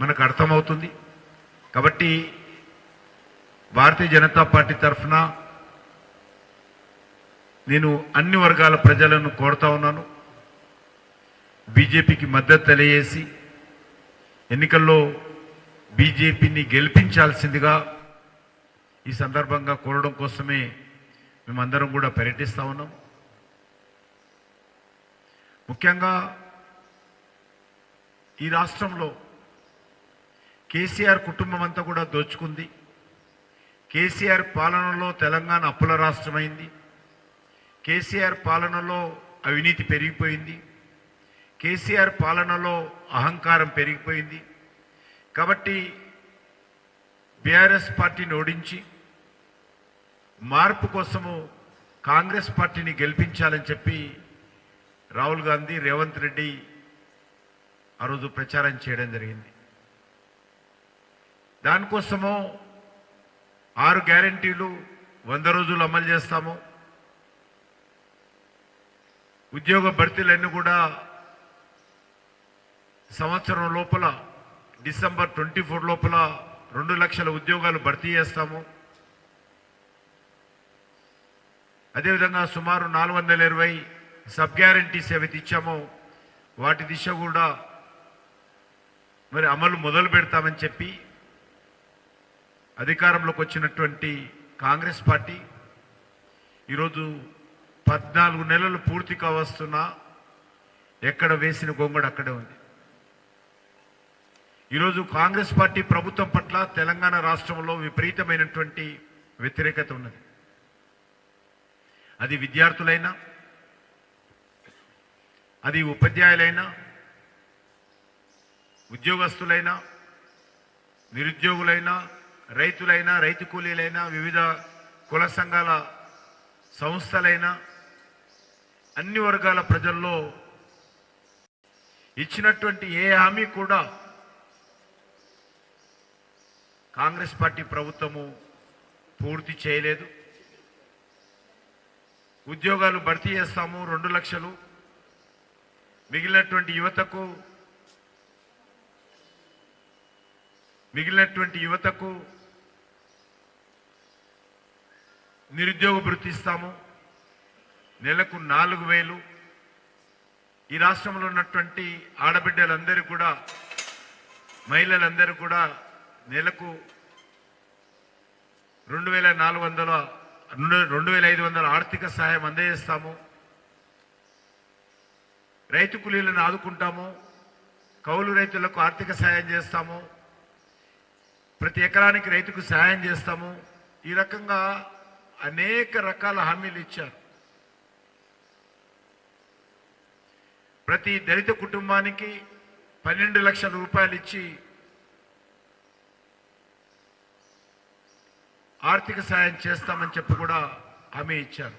మనకు అర్థమవుతుంది. కాబట్టి భారతీయ జనతా పార్టీ తరఫున నేను అన్ని వర్గాల ప్రజలను కోరుతా ఉన్నాను. బీజేపీకి మద్దతు తెలియజేసి ఎన్నికల్లో బీజేపీని గెలిపించాల్సిందిగా ఈ సందర్భంగా కోరడం కోసమే మేమందరం కూడా పర్యటిస్తా ఉన్నాం. ముఖ్యంగా ఈ రాష్ట్రంలో కేసీఆర్ కుటుంబం అంతా కూడా దోచుకుంది. కేసీఆర్ పాలనలో తెలంగాణ అప్పుల రాష్ట్రమైంది. కేసీఆర్ పాలనలో అవినీతి పెరిగిపోయింది. కేసీఆర్ పాలనలో అహంకారం పెరిగిపోయింది. కాబట్టి బీఆర్ఎస్ పార్టీని ఓడించి మార్పు కోసము కాంగ్రెస్ పార్టీని గెలిపించాలని చెప్పి రాహుల్ గాంధీ రేవంత్ రెడ్డి ఆ రోజు ప్రచారం చేయడం జరిగింది. దానికోసము ఆరు గ్యారంటీలు వంద రోజులు అమలు చేస్తాము. ఉద్యోగ భర్తీలన్నీ కూడా సంవత్సరం లోపల డిసెంబర్ ట్వంటీ ఫోర్ లోపల రెండు లక్షల ఉద్యోగాలు భర్తీ చేస్తాము. అదేవిధంగా సుమారు నాలుగు వందల ఇరవై సబ్ గ్యారంటీస్ ఏవైతే ఇచ్చామో వాటి దిశ కూడా మరి అమలు మొదలు పెడతామని చెప్పి అధికారంలోకి వచ్చినటువంటి కాంగ్రెస్ పార్టీ ఈరోజు పద్నాలుగు నెలలు పూర్తి కావస్తున్నా ఎక్కడ వేసిన గొంగడు అక్కడే ఉంది. ఈరోజు కాంగ్రెస్ పార్టీ ప్రభుత్వం పట్ల తెలంగాణ రాష్ట్రంలో విపరీతమైనటువంటి వ్యతిరేకత ఉన్నది. అది విద్యార్థులైనా అది ఉపాధ్యాయులైనా ఉద్యోగస్తులైనా నిరుద్యోగులైనా రైతులైనా రైతు కూలీలైనా వివిధ కుల సంఘాల సంస్థలైనా అన్ని వర్గాల ప్రజల్లో ఇచ్చినటువంటి ఏ హామీ కూడా కాంగ్రెస్ పార్టీ ప్రభుత్వము పూర్తి చేయలేదు. ఉద్యోగాలు భర్తీ చేస్తాము రెండు లక్షలు. మిగిలినటువంటి యువతకు మిగిలినటువంటి యువతకు నిరుద్యోగ వృత్తి ఇస్తాము. నెలకు నాలుగు వేలు. ఈ రాష్ట్రంలో ఉన్నటువంటి ఆడబిడ్డలందరూ కూడా మహిళలందరూ కూడా నెలకు రెండు వేల నాలుగు వందల రెండు రెండు వేల ఐదు వందల ఆర్థిక సహాయం అందజేస్తాము. రైతు కూలీలను ఆదుకుంటాము. కౌలు రైతులకు ఆర్థిక సహాయం చేస్తాము. ప్రతి ఎకరానికి రైతుకు సహాయం చేస్తాము. ఈ రకంగా అనేక రకాల హామీలు ఇచ్చారు. ప్రతి దళిత కుటుంబానికి పన్నెండు లక్షల రూపాయలు ఇచ్చి ఆర్థిక సాయం చేస్తామని చెప్పి కూడా హామీ ఇచ్చారు.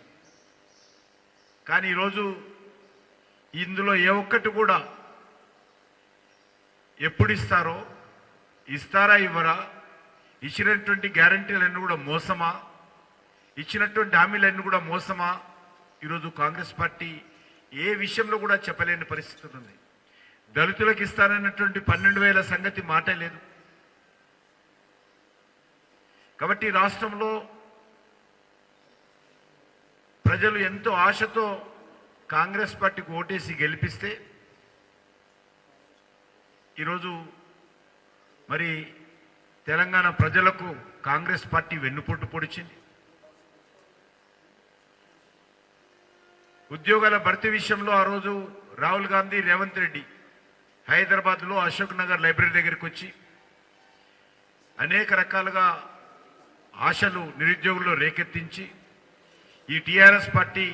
కానీ ఈరోజు ఇందులో ఏ ఒక్కటి కూడా ఎప్పుడు ఇస్తారో ఇస్తారా ఇవ్వరా? ఇచ్చినటువంటి గ్యారంటీలన్నీ కూడా మోసమా? ఇచ్చినటువంటి హామీలన్నీ కూడా మోసమా? ఈరోజు కాంగ్రెస్ పార్టీ ఏ విషయంలో కూడా చెప్పలేని పరిస్థితి ఉంది. దళితులకు ఇస్తానన్నటువంటి పన్నెండు వేల సంగతి మాట లేదు. కాబట్టి రాష్ట్రంలో ప్రజలు ఎంతో ఆశతో కాంగ్రెస్ పార్టీకి ఓటేసి గెలిపిస్తే ఈరోజు మరి తెలంగాణ ప్రజలకు కాంగ్రెస్ పార్టీ వెన్నుపోటు పొడిచింది. ఉద్యోగాల భర్తీ విషయంలో ఆ రోజు రాహుల్ గాంధీ రేవంత్ రెడ్డి హైదరాబాద్లో అశోక్ నగర్ లైబ్రరీ దగ్గరికి వచ్చి అనేక రకాలుగా ఆశలు నిరుద్యోగుల్లో రేకెత్తించి ఈ టీఆర్ఎస్ పార్టీ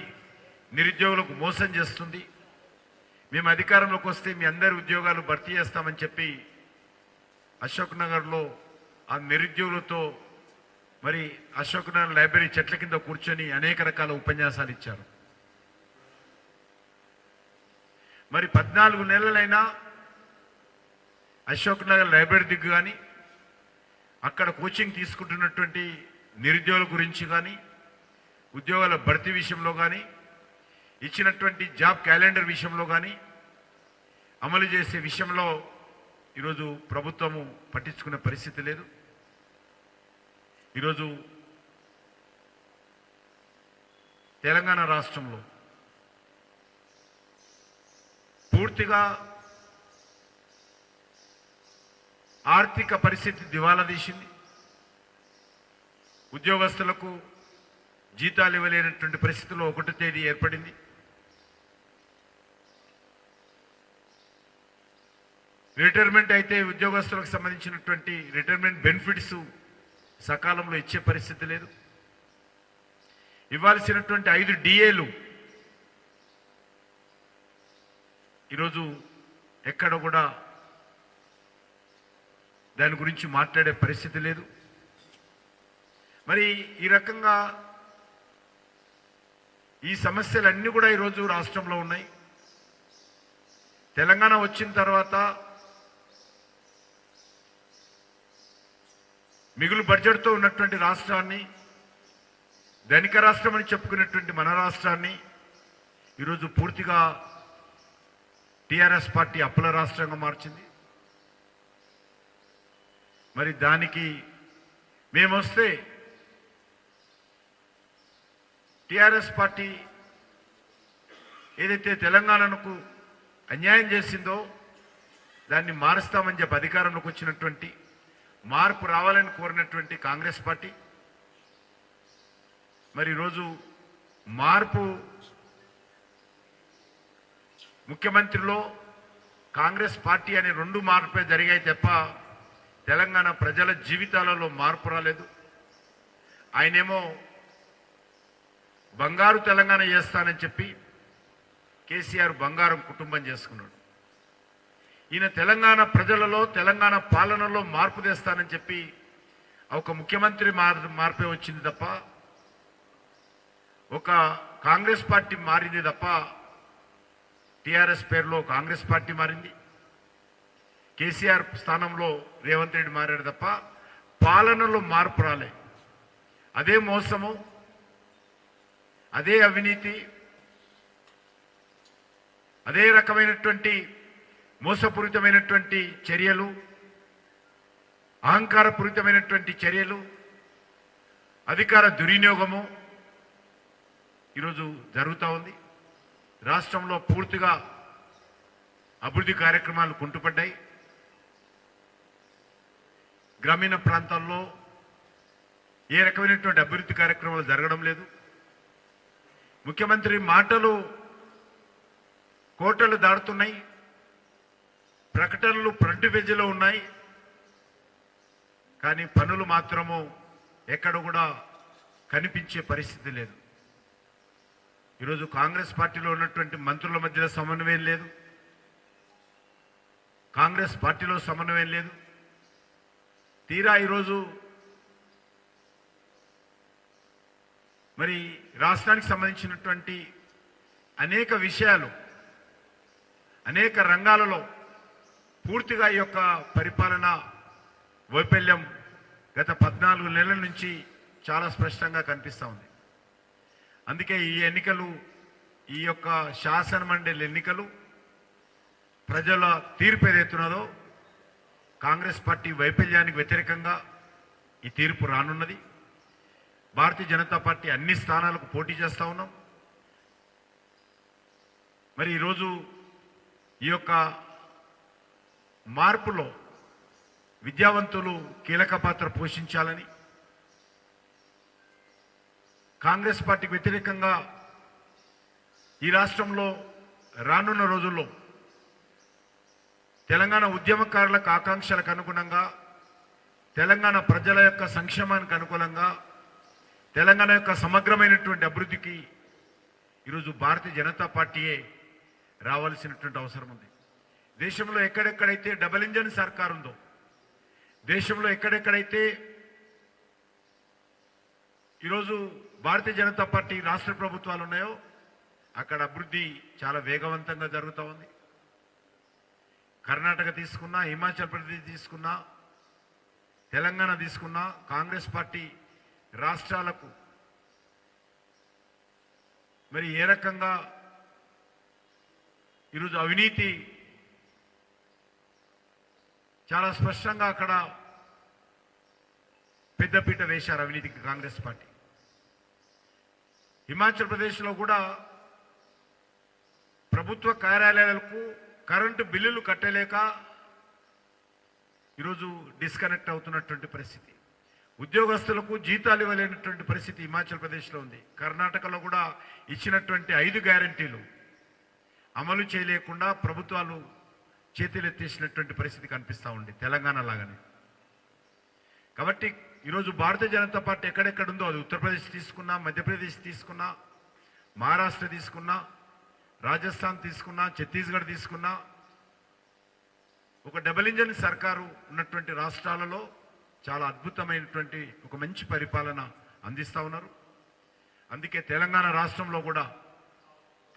నిరుద్యోగులకు మోసం చేస్తుంది. మేము అధికారంలోకి వస్తే మీ అందరి ఉద్యోగాలు భర్తీ చేస్తామని చెప్పి అశోక్ నగర్లో ఆ నిరుద్యోగులతో మరి అశోక్ నగర్ లైబ్రరీ చెట్ల కింద కూర్చొని అనేక రకాల ఉపన్యాసాలు ఇచ్చారు. మరి పద్నాలుగు నెలలైనా అశోక్ నగర్ లైబ్రరీ దిగ్గు కానీ అక్కడ కోచింగ్ తీసుకుంటున్నటువంటి నిరుద్యోగుల గురించి కానీ ఉద్యోగాల భర్తీ విషయంలో కానీ ఇచ్చినటువంటి జాబ్ క్యాలెండర్ విషయంలో కానీ అమలు చేసే విషయంలో ఈరోజు ప్రభుత్వము పట్టించుకునే పరిస్థితి లేదు. ఈరోజు తెలంగాణ రాష్ట్రంలో పూర్తిగా ఆర్థిక పరిస్థితి దివాలా తీసింది. ఉద్యోగస్తులకు జీతాలు ఇవ్వలేనటువంటి పరిస్థితిలో ఒకటో తేదీ ఏర్పడింది. రిటైర్మెంట్ అయితే ఉద్యోగస్తులకు సంబంధించినటువంటి రిటైర్మెంట్ బెనిఫిట్స్ సకాలంలో ఇచ్చే పరిస్థితి లేదు. ఇవ్వాల్సినటువంటి ఐదు డిఏలు ఈరోజు ఎక్కడ కూడా దాని గురించి మాట్లాడే పరిస్థితి లేదు. మరి ఈ రకంగా ఈ సమస్యలన్నీ కూడా ఈరోజు రాష్ట్రంలో ఉన్నాయి. తెలంగాణ వచ్చిన తర్వాత మిగులు బడ్జెట్తో ఉన్నటువంటి రాష్ట్రాన్ని ధనిక రాష్ట్రం అని చెప్పుకునేటువంటి మన రాష్ట్రాన్ని ఈరోజు పూర్తిగా టీఆర్ఎస్ పార్టీ అప్పుల రాష్ట్రంగా మార్చింది. మరి దానికి మేమొస్తే టీఆర్ఎస్ టిఆర్ఎస్ పార్టీ ఏదైతే తెలంగాణకు అన్యాయం చేసిందో దాన్ని మారుస్తామని చెప్పి అధికారంలోకి వచ్చినటువంటి మార్పు రావాలని కోరినటువంటి కాంగ్రెస్ పార్టీ. మరి ఈరోజు మార్పు ముఖ్యమంత్రిలో కాంగ్రెస్ పార్టీ అనే రెండు మార్పులు జరిగాయి తప్ప తెలంగాణ ప్రజల జీవితాలలో మార్పు రాలేదు. ఆయనేమో బంగారు తెలంగాణ చేస్తానని చెప్పి కేసీఆర్ బంగారం కుటుంబం చేసుకున్నాడు. ఈయన తెలంగాణ ప్రజలలో తెలంగాణ పాలనలో మార్పు తెస్తానని చెప్పి ఒక ముఖ్యమంత్రి మార్ మార్పే వచ్చింది తప్ప ఒక కాంగ్రెస్ పార్టీ మారింది తప్ప టీఆర్ఎస్ పేరులో కాంగ్రెస్ పార్టీ మారింది. కేసీఆర్ స్థానంలో రేవంత్ రెడ్డి మారాడు తప్ప పాలనలో మార్పు రాలే. అదే మోసము అదే అవినీతి అదే రకమైనటువంటి మోసపూరితమైనటువంటి చర్యలు అహంకారపూరితమైనటువంటి చర్యలు అధికార దుర్వినియోగము ఈరోజు జరుగుతూ ఉంది. రాష్ట్రంలో పూర్తిగా అభివృద్ధి కార్యక్రమాలు కుంటుపడ్డాయి. గ్రామీణ ప్రాంతాల్లో ఏ రకమైనటువంటి అభివృద్ధి కార్యక్రమాలు జరగడం లేదు. ముఖ్యమంత్రి మాటలు కోటలు దాడుతున్నాయి ప్రకటనలు ఫ్రంట్ పేజీలో ఉన్నాయి. కానీ పనులు మాత్రము ఎక్కడ కూడా కనిపించే పరిస్థితి లేదు. ఈరోజు కాంగ్రెస్ పార్టీలో ఉన్నటువంటి మంత్రుల మధ్యలో సమన్వయం లేదు. కాంగ్రెస్ పార్టీలో సమన్వయం లేదు. తీరా ఈరోజు మరి రాష్ట్రానికి సంబంధించినటువంటి అనేక విషయాలు అనేక రంగాలలో పూర్తిగా ఈ యొక్క పరిపాలన వైఫల్యం గత పద్నాలుగు నెలల నుంచి చాలా స్పష్టంగా కనిపిస్తూ ఉంది. అందుకే ఈ ఎన్నికలు ఈ యొక్క శాసన మండలి ఎన్నికలు ప్రజల తీర్పు ఏదైతున్నదో కాంగ్రెస్ పార్టీ వైఫల్యానికి వ్యతిరేకంగా ఈ తీర్పు రానున్నది. భారతీయ జనతా పార్టీ అన్ని స్థానాలకు పోటీ చేస్తా ఉన్నాం. మరి ఈరోజు ఈ యొక్క మార్పులో విద్యావంతులు కీలక పాత్ర పోషించాలని కాంగ్రెస్ పార్టీకి వ్యతిరేకంగా ఈ రాష్ట్రంలో రానున్న రోజుల్లో తెలంగాణ ఉద్యమకారులకు ఆకాంక్షలకు అనుగుణంగా తెలంగాణ ప్రజల యొక్క సంక్షేమానికి అనుకూలంగా తెలంగాణ యొక్క సమగ్రమైనటువంటి అభివృద్ధికి ఈరోజు భారతీయ జనతా పార్టీయే రావాల్సినటువంటి అవసరం ఉంది. దేశంలో ఎక్కడెక్కడైతే డబల్ ఇంజన్ సర్కార్ ఉందో దేశంలో ఎక్కడెక్కడైతే ఈరోజు భారతీయ జనతా పార్టీ రాష్ట్ర ప్రభుత్వాలు ఉన్నాయో అక్కడ అభివృద్ధి చాలా వేగవంతంగా జరుగుతూ ఉంది. కర్ణాటక తీసుకున్నా హిమాచల్ ప్రదేశ్ తీసుకున్నా తెలంగాణ తీసుకున్నా కాంగ్రెస్ పార్టీ రాష్ట్రాలకు మరి ఏ రకంగా ఈరోజు అవినీతి చాలా స్పష్టంగా అక్కడ పెద్దపీట వేశారు అవినీతికి కాంగ్రెస్ పార్టీ. హిమాచల్ ప్రదేశ్లో కూడా ప్రభుత్వ కార్యాలయాలకు కరెంటు బిల్లులు కట్టలేక ఈరోజు డిస్కనెక్ట్ అవుతున్నటువంటి పరిస్థితి. ఉద్యోగస్తులకు జీతాలు ఇవ్వలేనటువంటి పరిస్థితి హిమాచల్ ప్రదేశ్లో ఉంది. కర్ణాటకలో కూడా ఇచ్చినటువంటి ఐదు గ్యారంటీలు అమలు చేయలేకుండా ప్రభుత్వాలు చేతులెత్తేసినటువంటి పరిస్థితి కనిపిస్తూ ఉంది తెలంగాణ లాగానే. కాబట్టి ఈరోజు భారతీయ జనతా పార్టీ ఎక్కడెక్కడ ఉందో అది ఉత్తరప్రదేశ్ తీసుకున్నా మధ్యప్రదేశ్ తీసుకున్నా మహారాష్ట్ర తీసుకున్నా రాజస్థాన్ తీసుకున్నా ఛత్తీస్గఢ్ తీసుకున్నా ఒక డబుల్ ఇంజన్ సర్కారు ఉన్నటువంటి రాష్ట్రాలలో చాలా అద్భుతమైనటువంటి ఒక మంచి పరిపాలన అందిస్తా ఉన్నారు. అందుకే తెలంగాణ రాష్ట్రంలో కూడా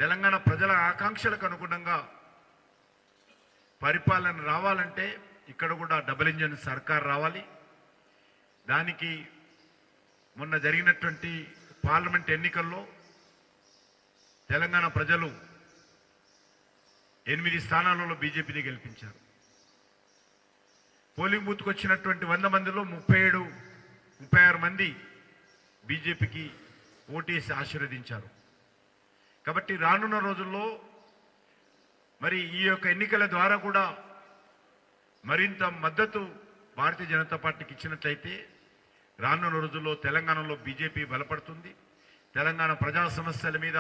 తెలంగాణ ప్రజల ఆకాంక్షలకు అనుగుణంగా పరిపాలన రావాలంటే ఇక్కడ కూడా డబుల్ ఇంజన్ సర్కార్ రావాలి. దానికి మొన్న జరిగినటువంటి పార్లమెంట్ ఎన్నికల్లో తెలంగాణ ప్రజలు ఎనిమిది స్థానాలలో బీజేపీని గెలిపించారు. పోలింగ్ బూత్కు వచ్చినటువంటి వంద మందిలో ముప్పై ఏడు ముప్పై ఆరు మంది బీజేపీకి ఓటేసి ఆశీర్వదించారు. కాబట్టి రానున్న రోజుల్లో మరి ఈ యొక్క ఎన్నికల ద్వారా కూడా మరింత మద్దతు భారతీయ జనతా పార్టీకి ఇచ్చినట్లయితే రానున్న రోజుల్లో తెలంగాణలో బీజేపీ బలపడుతుంది. తెలంగాణ ప్రజా సమస్యల మీద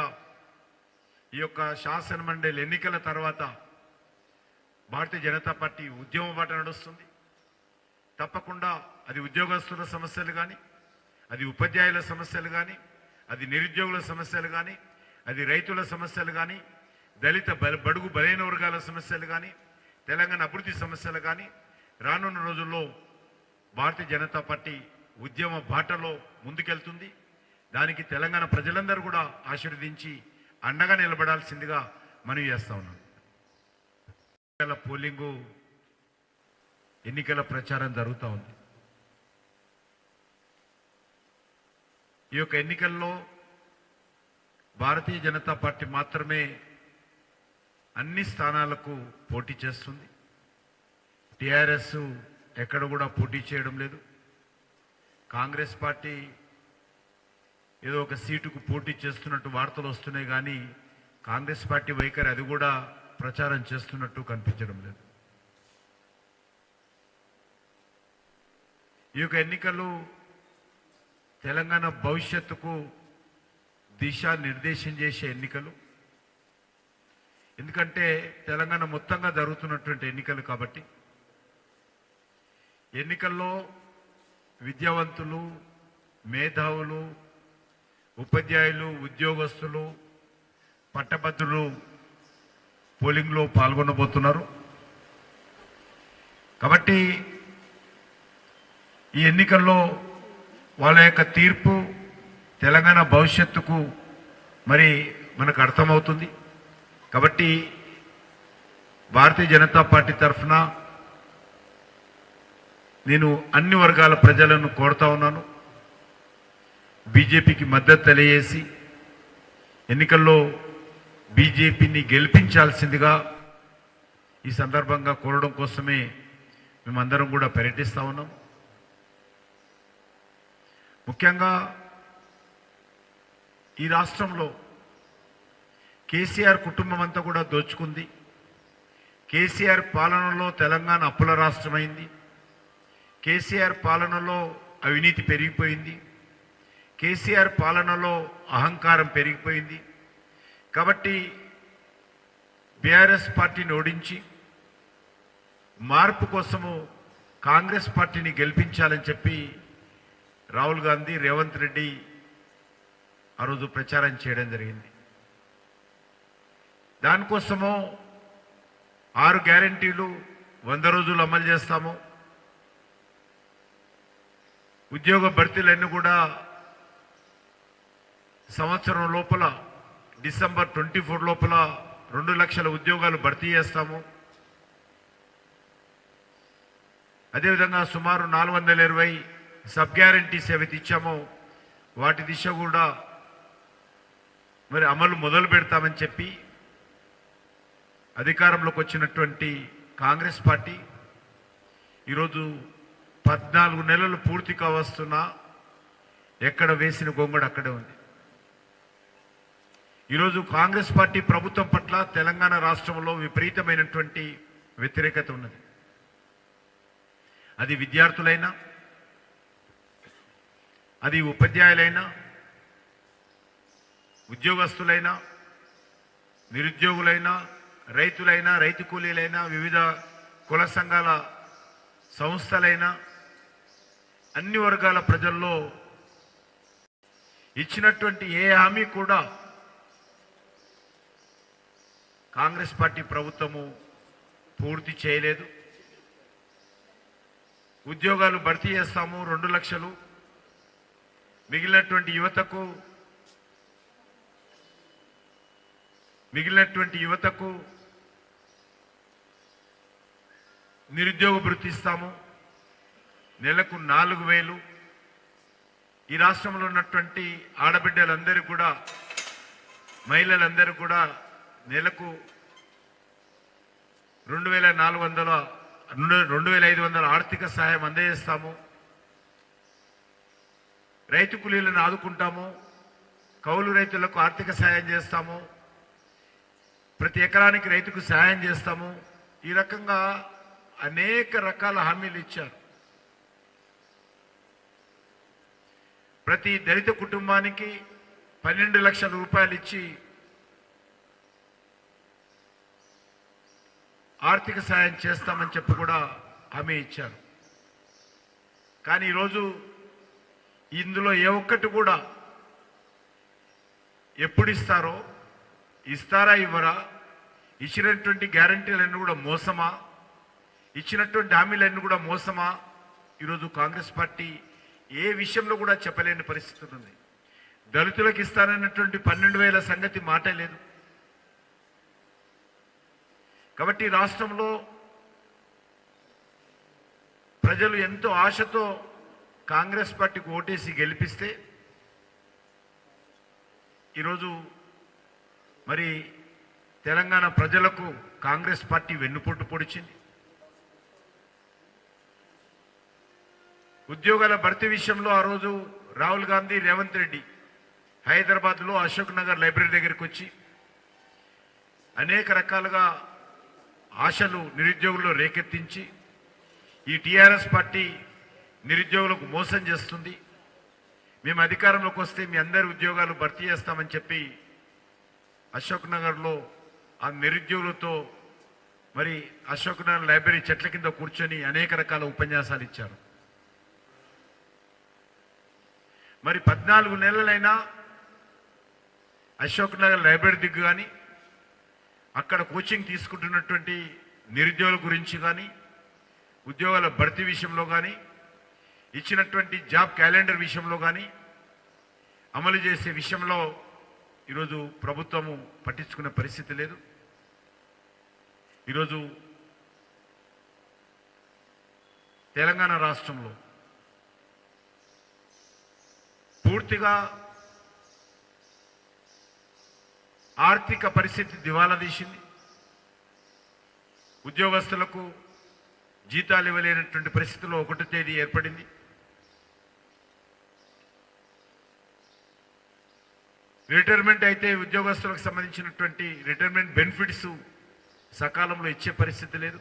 ఈ యొక్క శాసనమండలి ఎన్నికల తర్వాత భారతీయ జనతా పార్టీ ఉద్యమ బాట నడుస్తుంది. తప్పకుండా అది ఉద్యోగస్తుల సమస్యలు కానీ అది ఉపాధ్యాయుల సమస్యలు కానీ అది నిరుద్యోగుల సమస్యలు కానీ అది రైతుల సమస్యలు కానీ దళిత బల- బడుగు బలైన వర్గాల సమస్యలు కానీ తెలంగాణ అభివృద్ధి సమస్యలు కానీ రానున్న రోజుల్లో భారతీయ జనతా పార్టీ ఉద్యమ బాటలో ముందుకెళ్తుంది. దానికి తెలంగాణ ప్రజలందరూ కూడా ఆశీర్వదించి అండగా నిలబడాల్సిందిగా మనవి చేస్తా ఉన్నాం. ఎన్నికల పోలింగు ఎన్నికల ప్రచారం జరుగుతూ ఉంది. ఈ యొక్క ఎన్నికల్లో భారతీయ జనతా పార్టీ మాత్రమే అన్ని స్థానాలకు పోటీ చేస్తుంది. టిఆర్ఎస్ ఎక్కడ కూడా పోటీ చేయడం లేదు. కాంగ్రెస్ పార్టీ ఏదో ఒక సీటుకు పోటీ చేస్తున్నట్టు వార్తలు వస్తున్నాయి కానీ కాంగ్రెస్ పార్టీ వైఖరి అది కూడా ప్రచారం చేస్తున్నట్టు కనిపించడం లేదు. ఈ యొక్క ఎన్నికలు తెలంగాణ భవిష్యత్తుకు దిశా నిర్దేశం చేసే ఎన్నికలు. ఎందుకంటే తెలంగాణ మొత్తంగా జరుగుతున్నటువంటి ఎన్నికలు కాబట్టి ఎన్నికల్లో విద్యావంతులు మేధావులు ఉపాధ్యాయులు ఉద్యోగస్తులు పట్టభద్రులు పోలింగ్లో పాల్గొనబోతున్నారు. కాబట్టి ఈ ఎన్నికల్లో వాళ్ళ యొక్క తీర్పు తెలంగాణ భవిష్యత్తుకు మరి మనకు అర్థమవుతుంది. కాబట్టి భారతీయ జనతా పార్టీ తరఫున నేను అన్ని వర్గాల ప్రజలను కోరుతా ఉన్నాను. బీజేపీకి మద్దతు తెలియజేసి ఎన్నికల్లో బీజేపీని గెలిపించాల్సిందిగా ఈ సందర్భంగా కోరడం కోసమే మేమందరం కూడా పర్యటిస్తూ ఉన్నాం. ముఖ్యంగా ఈ రాష్ట్రంలో కేసీఆర్ కుటుంబం అంతా కూడా దోచుకుంది. కేసీఆర్ పాలనలో తెలంగాణ అప్పుల రాష్ట్రమైంది. కేసీఆర్ పాలనలో అవినీతి పెరిగిపోయింది. కేసీఆర్ పాలనలో అహంకారం పెరిగిపోయింది. కాబట్టి బీఆర్ఎస్ పార్టీని ఓడించి మార్పు కోసము కాంగ్రెస్ పార్టీని గెలిపించాలని చెప్పి రాహుల్ గాంధీ రేవంత్ రెడ్డి ఆ రోజు ప్రచారం చేయడం జరిగింది. దానికోసము ఆరు గ్యారంటీలు వంద రోజులు అమలు చేస్తాము. ఉద్యోగ భర్తీలన్నీ కూడా సంవత్సరం లోపల డిసెంబర్ ట్వంటీ ఫోర్ లోపల రెండు లక్షల ఉద్యోగాలు భర్తీ చేస్తాము. అదేవిధంగా సుమారు నాలుగు వందల ఇరవై సబ్ గ్యారంటీస్ ఏవైతే ఇచ్చామో వాటి దిశ కూడా మరి అమలు మొదలు పెడతామని చెప్పి అధికారంలోకి వచ్చినటువంటి కాంగ్రెస్ పార్టీ ఈరోజు పద్నాలుగు నెలలు పూర్తి కావస్తున్నా ఎక్కడ వేసిన గొంగడు అక్కడే ఉంది. ఈరోజు కాంగ్రెస్ పార్టీ ప్రభుత్వం పట్ల తెలంగాణ రాష్ట్రంలో విపరీతమైనటువంటి వ్యతిరేకత ఉన్నది. అది విద్యార్థులైనా అది ఉపాధ్యాయులైనా ఉద్యోగస్తులైనా నిరుద్యోగులైనా రైతులైనా రైతు కూలీలైనా వివిధ కుల సంఘాల సంస్థలైనా అన్ని వర్గాల ప్రజల్లో ఇచ్చినటువంటి ఏ హామీ కూడా కాంగ్రెస్ పార్టీ ప్రభుత్వము పూర్తి చేయలేదు. ఉద్యోగాలు భర్తీ చేస్తాము రెండు లక్షలు. మిగిలినటువంటి యువతకు మిగిలినటువంటి యువతకు నిరుద్యోగ వృత్తి ఇస్తాము. నెలకు నాలుగు వేలు. ఈ రాష్ట్రంలో ఉన్నటువంటి ఆడబిడ్డలందరూ కూడా మహిళలందరూ కూడా నెలకు రెండు వేల నాలుగు వందల రెండు రెండు వేల ఐదు వందల ఆర్థిక సహాయం అందజేస్తాము. రైతు కూలీలను ఆదుకుంటాము. కౌలు రైతులకు ఆర్థిక సహాయం చేస్తాము. ప్రతి ఎకరానికి రైతుకు సహాయం చేస్తాము. ఈ రకంగా అనేక రకాల హామీలు ఇచ్చారు. ప్రతి దళిత కుటుంబానికి పన్నెండు లక్షల రూపాయలు ఇచ్చి ఆర్థిక సాయం చేస్తామని చెప్పి కూడా హామీ ఇచ్చారు. కానీ ఈరోజు ఇందులో ఏ ఒక్కటి కూడా ఎప్పుడు ఇస్తారో ఇస్తారా ఇవ్వరా ఇచ్చినటువంటి గ్యారంటీలన్నీ కూడా మోసమా? ఇచ్చినటువంటి హామీలన్నీ కూడా మోసమా? ఈరోజు కాంగ్రెస్ పార్టీ ఏ విషయంలో కూడా చెప్పలేని పరిస్థితి ఉంది. దళితులకు ఇస్తానన్నటువంటి పన్నెండు వేల సంగతి మాటే లేదు. కాబట్టి రాష్ట్రంలో ప్రజలు ఎంతో ఆశతో కాంగ్రెస్ పార్టీకి ఓటేసి గెలిపిస్తే ఈరోజు మరి తెలంగాణ ప్రజలకు కాంగ్రెస్ పార్టీ వెన్నుపోటు పొడిచింది. ఉద్యోగాల భర్తీ విషయంలో ఆ రోజు రాహుల్ గాంధీ రేవంత్ రెడ్డి హైదరాబాద్లో అశోక్ నగర్ లైబ్రరీ దగ్గరికి వచ్చి అనేక రకాలుగా ఆశలు నిరుద్యోగుల్లో రేకెత్తించి ఈ టీఆర్ఎస్ పార్టీ నిరుద్యోగులకు మోసం చేస్తుంది. మేము అధికారంలోకి వస్తే మీ అందరి ఉద్యోగాలు భర్తీ చేస్తామని చెప్పి అశోక్ నగర్లో ఆ నిరుద్యోగులతో మరి అశోక్ నగర్ లైబ్రరీ చెట్ల కింద కూర్చొని అనేక రకాల ఉపన్యాసాలు ఇచ్చారు. మరి పద్నాలుగు నెలలైనా అశోక్ నగర్ లైబ్రరీ దిగ్గు కానీ అక్కడ కోచింగ్ తీసుకుంటున్నటువంటి నిరుద్యోగుల గురించి కానీ ఉద్యోగాల భర్తీ విషయంలో కానీ ఇచ్చినటువంటి జాబ్ క్యాలెండర్ విషయంలో కానీ అమలు చేసే విషయంలో ఈరోజు ప్రభుత్వము పట్టించుకునే పరిస్థితి లేదు. ఈరోజు తెలంగాణ రాష్ట్రంలో పూర్తిగా ఆర్థిక పరిస్థితి దివాలా తీసింది. ఉద్యోగస్తులకు జీతాలు ఇవ్వలేనటువంటి పరిస్థితిలో ఒకటో తేదీ ఏర్పడింది. రిటైర్మెంట్ అయితే ఉద్యోగస్తులకు సంబంధించినటువంటి రిటైర్మెంట్ బెనిఫిట్స్ సకాలంలో ఇచ్చే పరిస్థితి లేదు.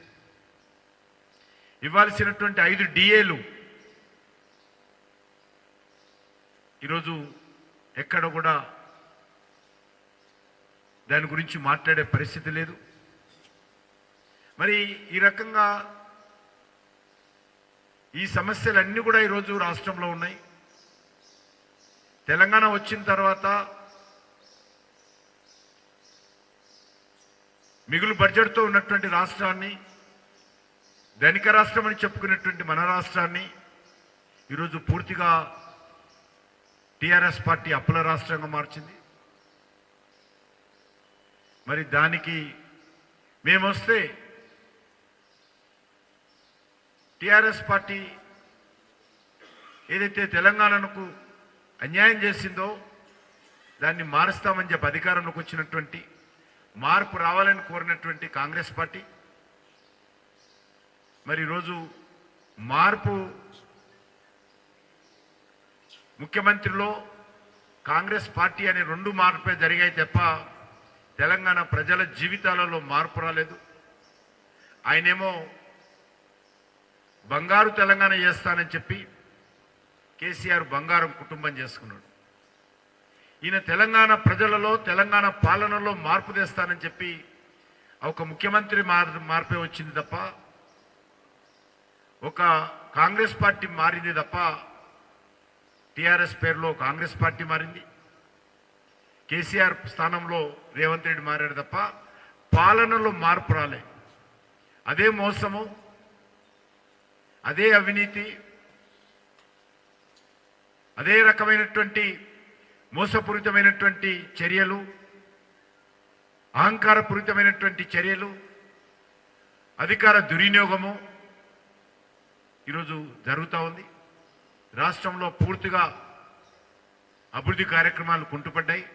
ఇవ్వాల్సినటువంటి ఐదు డిఏలు ఈరోజు ఎక్కడ కూడా దాని గురించి మాట్లాడే పరిస్థితి లేదు. మరి ఈ రకంగా ఈ సమస్యలన్నీ కూడా ఈరోజు రాష్ట్రంలో ఉన్నాయి. తెలంగాణ వచ్చిన తర్వాత మిగులు బడ్జెట్తో ఉన్నటువంటి రాష్ట్రాన్ని ధనిక రాష్ట్రం అని చెప్పుకునేటువంటి మన రాష్ట్రాన్ని ఈరోజు పూర్తిగా టిఆర్ఎస్ పార్టీ అప్పుల రాష్ట్రంగా మార్చింది. మరి దానికి మేమొస్తే టిఆర్ఎస్ పార్టీ ఏదైతే తెలంగాణకు అన్యాయం చేసిందో దాన్ని మారుస్తామని చెప్పి అధికారంలోకి వచ్చినటువంటి మార్పు రావాలని కోరినటువంటి కాంగ్రెస్ పార్టీ. మరి ఈరోజు మార్పు ముఖ్యమంత్రిలో కాంగ్రెస్ పార్టీ అనే రెండు మార్పే జరిగాయి తప్ప తెలంగాణ ప్రజల జీవితాలలో మార్పు రాలేదు. ఆయనేమో బంగారు తెలంగాణ చేస్తానని చెప్పి కేసీఆర్ బంగారం కుటుంబం చేసుకున్నాడు. ఈయన తెలంగాణ ప్రజలలో తెలంగాణ పాలనలో మార్పు తెస్తానని చెప్పి ఒక ముఖ్యమంత్రి మార్ మార్పే వచ్చింది తప్ప ఒక కాంగ్రెస్ పార్టీ మారింది తప్ప టిఆర్ఎస్ పేరులో కాంగ్రెస్ పార్టీ మారింది. కేసీఆర్ స్థానంలో రేవంత్ రెడ్డి మారాడు తప్ప పాలనలో మార్పు రాలే. అదే మోసము అదే అవినీతి అదే రకమైనటువంటి మోసపూరితమైనటువంటి చర్యలు అహంకారపూరితమైనటువంటి చర్యలు అధికార దుర్వినియోగము ఈరోజు జరుగుతూ ఉంది. రాష్ట్రంలో పూర్తిగా అభివృద్ధి కార్యక్రమాలు కుంటుపడ్డాయి.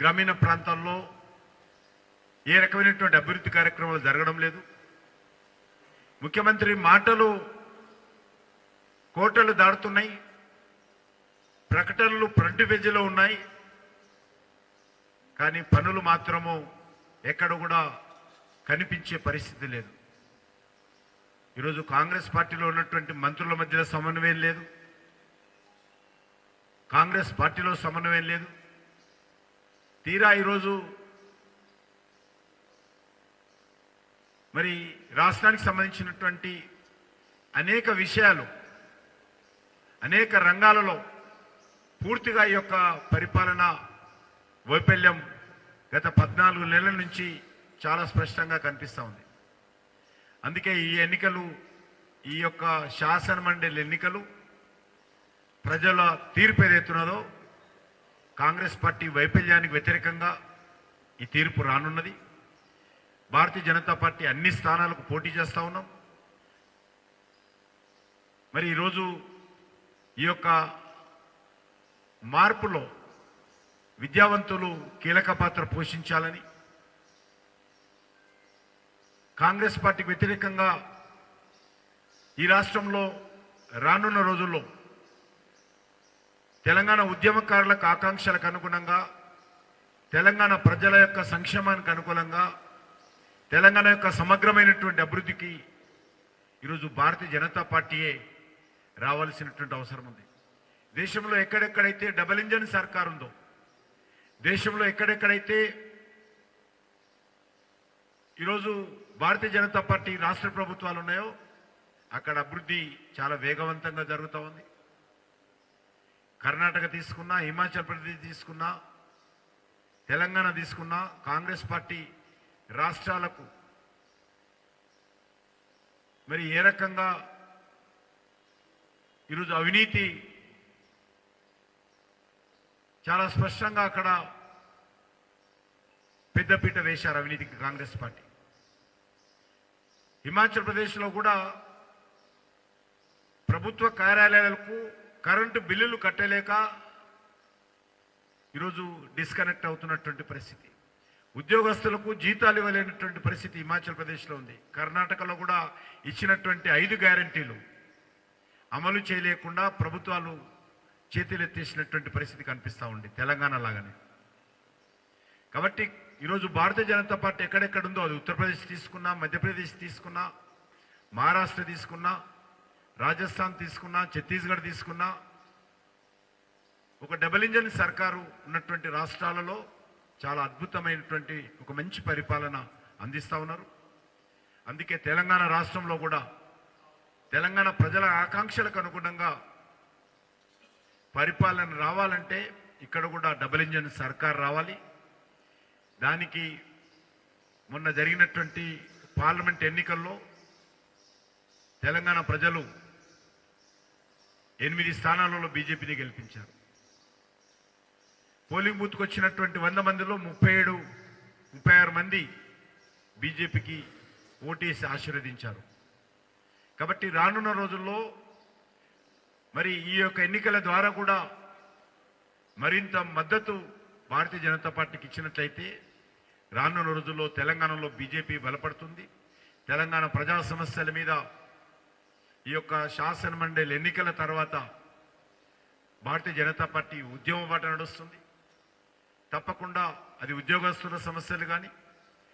గ్రామీణ ప్రాంతాల్లో ఏ రకమైనటువంటి అభివృద్ధి కార్యక్రమాలు జరగడం లేదు. ముఖ్యమంత్రి మాటలు కోటలు దాడుతున్నాయి ప్రకటనలు ఫ్రంట్ పేజీలో ఉన్నాయి. కానీ పనులు మాత్రము ఎక్కడ కూడా కనిపించే పరిస్థితి లేదు. ఈరోజు కాంగ్రెస్ పార్టీలో ఉన్నటువంటి మంత్రుల మధ్యలో సమన్వయం లేదు. కాంగ్రెస్ పార్టీలో సమన్వయం లేదు. తీరా ఈరోజు మరి రాష్ట్రానికి సంబంధించినటువంటి అనేక విషయాలు అనేక రంగాలలో పూర్తిగా ఈ యొక్క పరిపాలన వైఫల్యం గత పద్నాలుగు నెలల నుంచి చాలా స్పష్టంగా కనిపిస్తూ ఉంది. అందుకే ఈ ఎన్నికలు ఈ యొక్క శాసన మండలి ఎన్నికలు? ప్రజల తీర్పు ఏదైతున్నదో కాంగ్రెస్ పార్టీ వైఫల్యానికి వ్యతిరేకంగా ఈ తీర్పు రానున్నది. భారతీయ జనతా పార్టీ అన్ని స్థానాలకు పోటీ చేస్తూ ఉన్నాం. మరి ఈరోజు ఈ యొక్క మార్పులో విద్యావంతులు కీలక పాత్ర పోషించాలని కాంగ్రెస్ పార్టీకి వ్యతిరేకంగా ఈ రాష్ట్రంలో రానున్న రోజుల్లో తెలంగాణ ఉద్యమకారులకు ఆకాంక్షలకు అనుగుణంగా తెలంగాణ ప్రజల యొక్క సంక్షేమానికి అనుకూలంగా తెలంగాణ యొక్క సమగ్రమైనటువంటి అభివృద్ధికి ఈరోజు భారతీయ జనతా పార్టీయే రావాల్సినటువంటి అవసరం ఉంది. దేశంలో ఎక్కడెక్కడైతే డబల్ ఇంజన్ సర్కార్ ఉందో దేశంలో ఎక్కడెక్కడైతే ఈరోజు భారతీయ జనతా పార్టీ రాష్ట్ర ప్రభుత్వాలు ఉన్నాయో అక్కడ అభివృద్ధి చాలా వేగవంతంగా జరుగుతూ ఉంది. కర్ణాటక తీసుకున్నా హిమాచల్ ప్రదేశ్ తీసుకున్నా తెలంగాణ తీసుకున్నా కాంగ్రెస్ పార్టీ రాష్ట్రాలకు మరి ఏ రకంగా ఈరోజు అవినీతి చాలా స్పష్టంగా అక్కడ పెద్దపీట వేశారు అవినీతికి కాంగ్రెస్ పార్టీ. హిమాచల్ ప్రదేశ్లో కూడా ప్రభుత్వ కార్యాలయాలకు కరెంటు బిల్లులు కట్టలేక ఈరోజు డిస్కనెక్ట్ అవుతున్నటువంటి పరిస్థితి. ఉద్యోగస్తులకు జీతాలు ఇవ్వలేనటువంటి పరిస్థితి హిమాచల్ ప్రదేశ్లో ఉంది. కర్ణాటకలో కూడా ఇచ్చినటువంటి ఐదు గ్యారంటీలు అమలు చేయలేకుండా ప్రభుత్వాలు చేతులెత్తేసినటువంటి పరిస్థితి కనిపిస్తూ ఉంది. తెలంగాణ లాగానే. కాబట్టి ఈరోజు భారతీయ జనతా పార్టీ ఎక్కడెక్కడ ఉందో అది ఉత్తరప్రదేశ్ తీసుకున్నా మధ్యప్రదేశ్ తీసుకున్నా మహారాష్ట్ర తీసుకున్నా రాజస్థాన్ తీసుకున్నా ఛత్తీస్గఢ్ తీసుకున్నా ఒక డబుల్ ఇంజన్ సర్కారు ఉన్నటువంటి రాష్ట్రాలలో చాలా అద్భుతమైనటువంటి ఒక మంచి పరిపాలన అందిస్తా ఉన్నారు. అందుకే తెలంగాణ రాష్ట్రంలో కూడా తెలంగాణ ప్రజల ఆకాంక్షలకు అనుగుణంగా పరిపాలన రావాలంటే ఇక్కడ కూడా డబుల్ ఇంజన్ సర్కార్ రావాలి. దానికి మొన్న జరిగినటువంటి పార్లమెంట్ ఎన్నికల్లో తెలంగాణ ప్రజలు ఎనిమిది స్థానాలలో బీజేపీని గెలిపించారు. పోలింగ్ బూత్కు వచ్చినటువంటి వంద మందిలో ముప్పై ఏడు ముప్పై ఆరు మంది బీజేపీకి ఓటేసి ఆశీర్వదించారు. కాబట్టి రానున్న రోజుల్లో మరి ఈ యొక్క ఎన్నికల ద్వారా కూడా మరింత మద్దతు భారతీయ జనతా పార్టీకి ఇచ్చినట్లయితే రానున్న రోజుల్లో తెలంగాణలో బీజేపీ బలపడుతుంది. తెలంగాణ ప్రజా సమస్యల మీద ఈ యొక్క శాసనమండలి ఎన్నికల తర్వాత భారతీయ జనతా పార్టీ ఉద్యమ బాట నడుస్తుంది. తప్పకుండా అది ఉద్యోగస్తుల సమస్యలు కానీ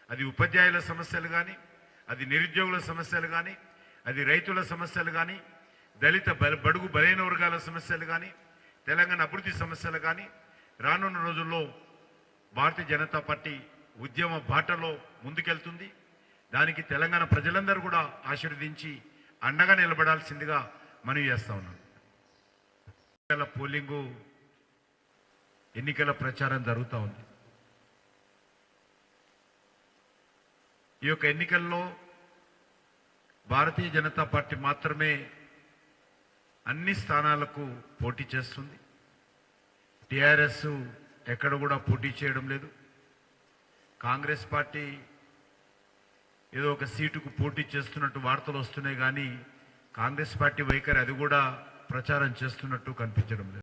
అది ఉపాధ్యాయుల సమస్యలు కానీ అది నిరుద్యోగుల సమస్యలు కానీ అది రైతుల సమస్యలు కానీ దళిత బడుగు బలైన వర్గాల సమస్యలు కానీ తెలంగాణ అభివృద్ధి సమస్యలు కానీ రానున్న రోజుల్లో భారతీయ జనతా పార్టీ ఉద్యమ బాటలో ముందుకెళ్తుంది. దానికి తెలంగాణ ప్రజలందరూ కూడా ఆశీర్వదించి అండగా నిలబడాల్సిందిగా మనవి చేస్తా ఉన్నాం ఎన్నికల పోలింగు ఎన్నికల ప్రచారం జరుగుతూ ఉంది. ఈ యొక్క ఎన్నికల్లో భారతీయ జనతా పార్టీ మాత్రమే అన్ని స్థానాలకు పోటీ చేస్తుంది. టిఆర్ఎస్ ఎక్కడ కూడా పోటీ చేయడం లేదు. కాంగ్రెస్ పార్టీ ఏదో ఒక సీటుకు పోటీ చేస్తున్నట్టు వార్తలు వస్తున్నాయి కానీ కాంగ్రెస్ పార్టీ వైఖరి అది కూడా ప్రచారం చేస్తున్నట్టు కనిపించడం లేదు.